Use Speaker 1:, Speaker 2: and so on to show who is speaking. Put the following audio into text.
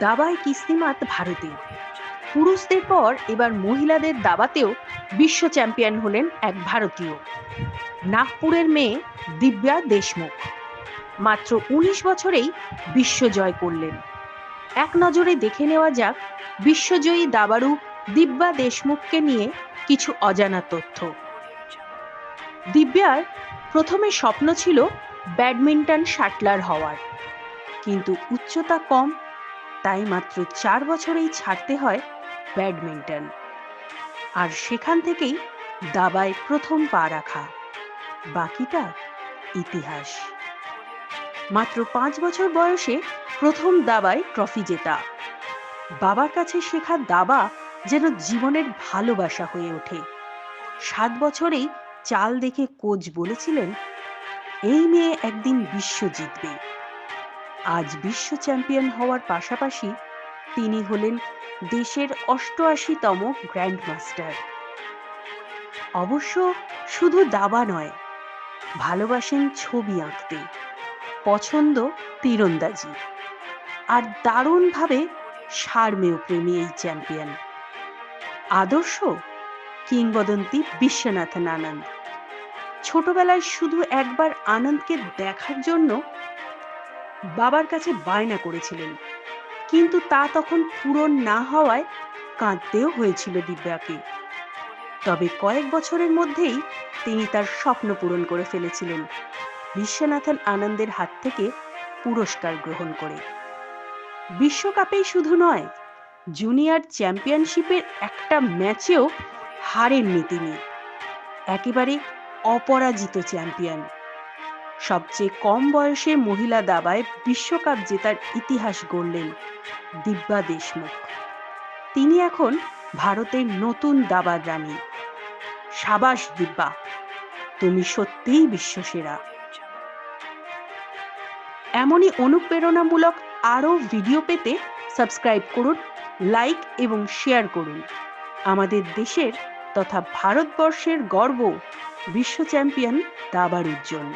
Speaker 1: দাবায় কিস্তিমাত ভারতে পুরুষদের পর এবার মহিলাদের দাবাতেও বিশ্ব চ্যাম্পিয়ন হলেন এক ভারতীয়। নাগপুরের মেয়ে দিব্যা দেশমুখ। মাত্র উনিশ বছরেই বিশ্ব জয় করলেন। এক নজরে দেখে নেওয়া যাক, বিশ্বজয়ী দাবারু দিব্যা দেশমুখকে নিয়ে কিছু অজানা তথ্য। দিব্যার প্রথমে স্বপ্ন ছিল ব্যাডমিন্টন শাটলার হওয়ার। কিন্তু উচ্চতা কম তাই মাত্র চার বছরেই ছাড়তে হয় ব্যাডমিন্টন। আর সেখান থেকেই দাবায় প্রথম পা রাখা। বাকিটা ইতিহাস। মাত্র পাঁচ বছর বয়সে প্রথম দাবায় ট্রফি জেতা। বাবার কাছে শেখা দাবা যেন জীবনের ভালোবাসা হয়ে ওঠে। সাত বছরেই চাল দেখে কোচ বলেছিলেন, এই মেয়ে একদিন বিশ্ব জিতবে। আজ বিশ্ব চ্যাম্পিয়ন হওয়ার পাশাপাশি তিনি হলেন দেশের অষ্টআশিতম গ্র্যান্ড মাস্টার অবশ্য শুধু দাবা নয়, ভালোবাসেন ছবি আঁকতে, পছন্দ তীরন্দাজি। আর দারুণভাবে সারমেয় প্রেমী এই চ্যাম্পিয়ন। আদর্শ কিংবদন্তি বিশ্বনাথন আনন্দ ছোটবেলায় শুধু একবার আনন্দকে দেখার জন্য বাবার কাছে বায়না করেছিলেন। কিন্তু তা তখন পূরণ না হওয়ায় কাঁদতেও হয়েছিল দিব্যাকে। তবে কয়েক বছরের মধ্যেই তিনি তার স্বপ্ন পূরণ করে ফেলেছিলেন। বিশ্বনাথন আনন্দের হাত থেকে পুরস্কার গ্রহণ করে। বিশ্বকাপেই শুধু নয়, জুনিয়র চ্যাম্পিয়নশিপের একটা ম্যাচেও হারেননি তিনি। একেবারে অপরাজিত চ্যাম্পিয়ন। সবচেয়ে কম বয়সে মহিলা দাবায় বিশ্বকাপ জেতার ইতিহাস গড়লেন দিব্যা দেশমুখ। তিনি এখন ভারতের নতুন দাবার রানী। সাবাস দিব্যা, তুমি সত্যিই বিশ্বসেরা। এমনই অনুপ্রেরণামূলক আরও ভিডিও পেতে সাবস্ক্রাইব করুন, লাইক এবং শেয়ার করুন। আমাদের দেশের তথা ভারতবর্ষের গর্ব বিশ্ব চ্যাম্পিয়ন দাবাড়ুর জন্য।